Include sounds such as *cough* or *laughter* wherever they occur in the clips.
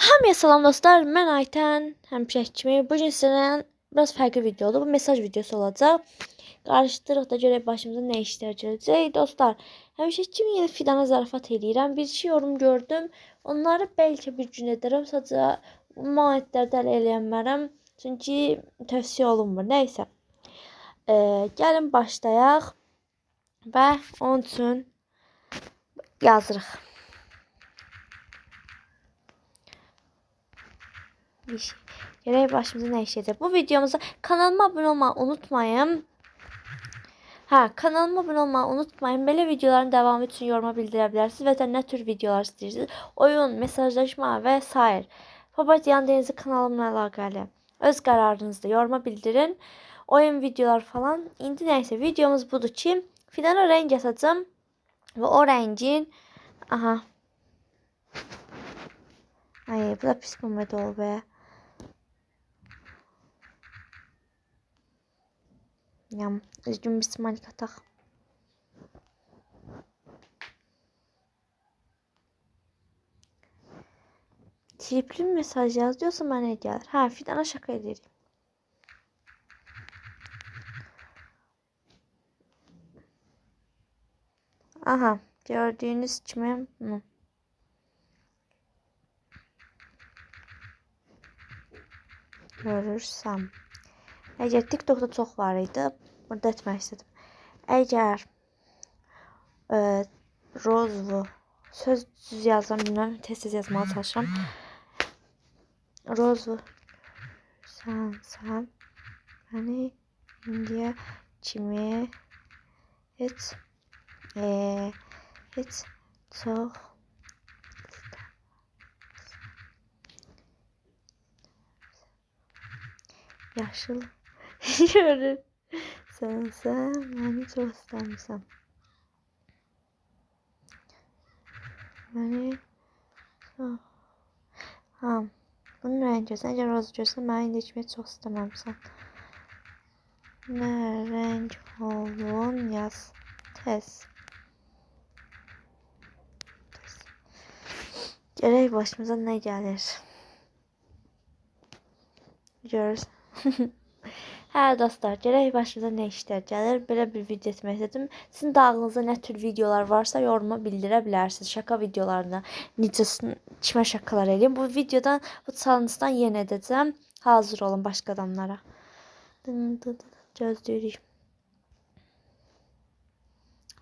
Hamıya salam dostlar. Mən Aytən, həmişəki kimi bu gün sizlə biraz fərqli video. Bu mesaj videosu olacaq. Qarışdırıq da görək başımıza nə işlər gələcək. Dostlar, həmişəki kimi yenə Fidana zarafat eləyirəm. Bir iki yorum gördüm. Onları bəlkə bir gün edərəm. Sadəcə manetlərdə ələ eləyənmərəm. Çünki tövsiyə olunmur. Nəysə. E, gəlin başlayaq. Və onun üçün yazırıq. Bir şey. Gerek başımıza ne işleyecek? Bu videomuza kanalıma abone olmayı unutmayın. Ha kanalıma abone olmayı unutmayın. Böyle videoların devamı için yoruma bildirebilirsiniz. Ve ne tür videolar istiyorsunuz? Oyun, mesajlaşma ve sair. Papatyan Denizi kanalımla alakalı. Öz kararınızda yoruma bildirin. Oyun videolar falan. İndi neyse videomuz budur ki Fidana renk atacağım. Ve o rengin aha Ay bu da pis mumya oldu be. Üzgün bir smalik atak. Tripli mesaj yaz diyorsa bana gelir? Ha Fidan'a şaka ederim. Aha gördüğünüz kimi hı. görürsəm. Əgər TikTokda çox var idi, burada etmək istədim. Əgər Rozvu söz düz yazsam bilmirəm, tez-tez yazmağa çalışıram. Rozvu sən sən məni indiyə kimi heç e, heç çox yaşıl *laughs* görür. Çok istemişsin. Beni çok... Ha, bunu ne görsən? Əgər roz görsən, məni indi içməyi çox istəməmsən. Nə renk olun yaz tez. tez. Gərək başımıza nə gəlir? Görürsən. Hə dostlar, gərək başınıza nə işlər gəlir, belə bir video etmək istədim. Sizin də ağlınızda nə tür videolar varsa yoruma bildirə bilərsiniz. Şaka videolarına, necə kimə şakalar eləyim. Bu videodan, bu challenge'dan yenə edəcəm. Hazır olun başqa adamlara. Gözləyirik.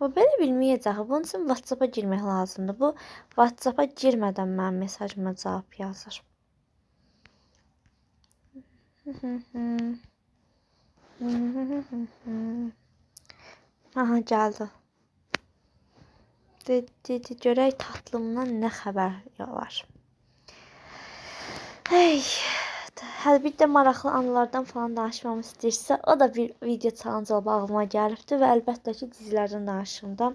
O belə bilməyəcək. Bunun üçün WhatsApp-a girmək lazımdır. Bu WhatsApp-a girmədən mənim mesajıma cavab yazır. Aha geldi. Dedi görək tatlımdan nə xəbər var. Hey, hələ bir də maraqlı anılardan falan danışmamı istəyirsə, o da bir video challenge olub ağlıma gəlibdi və əlbəttə ki, dizilərdən danışığımda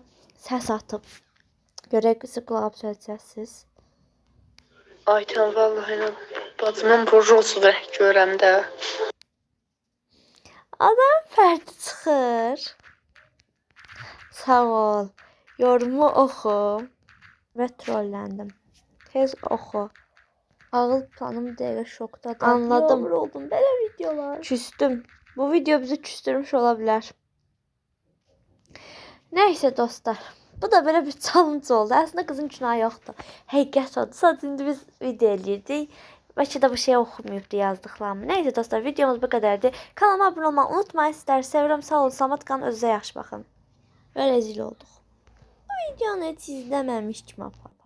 səs atıb. Görək qısa qulaq söyləyəcəksiniz. Ayten vallahi lan. Bacımın burcu olsun görəndə. Adam fərdi çıxır. Sağ ol. Yorumu oxu və trolləndim. Tez oxu. Ağıl planım dəqiqə şokdadır. Anladım. Yavru oldum belə videolar. Küstüm. Bu video bizi küstürmüş ola bilər. Nəysə dostlar. Bu da belə bir *laughs* challenge oldu. Əslində qızın günahı yoxdur. Həqiqət odur. Sadəcə indi biz video eləyirdik. Bəlkə də bu şey oxumayıbdı yazdıqlarımı. Nəysə dostlar, videomuz bu qədərdir. Kanalıma abunə olmağı unutmayın. Sizləri sevirəm. Sağ olun. Salamat qalın. Özünüzə yaxşı baxın. Və rezil olduq. Bu videonu heç izləməmiş kimi apardım.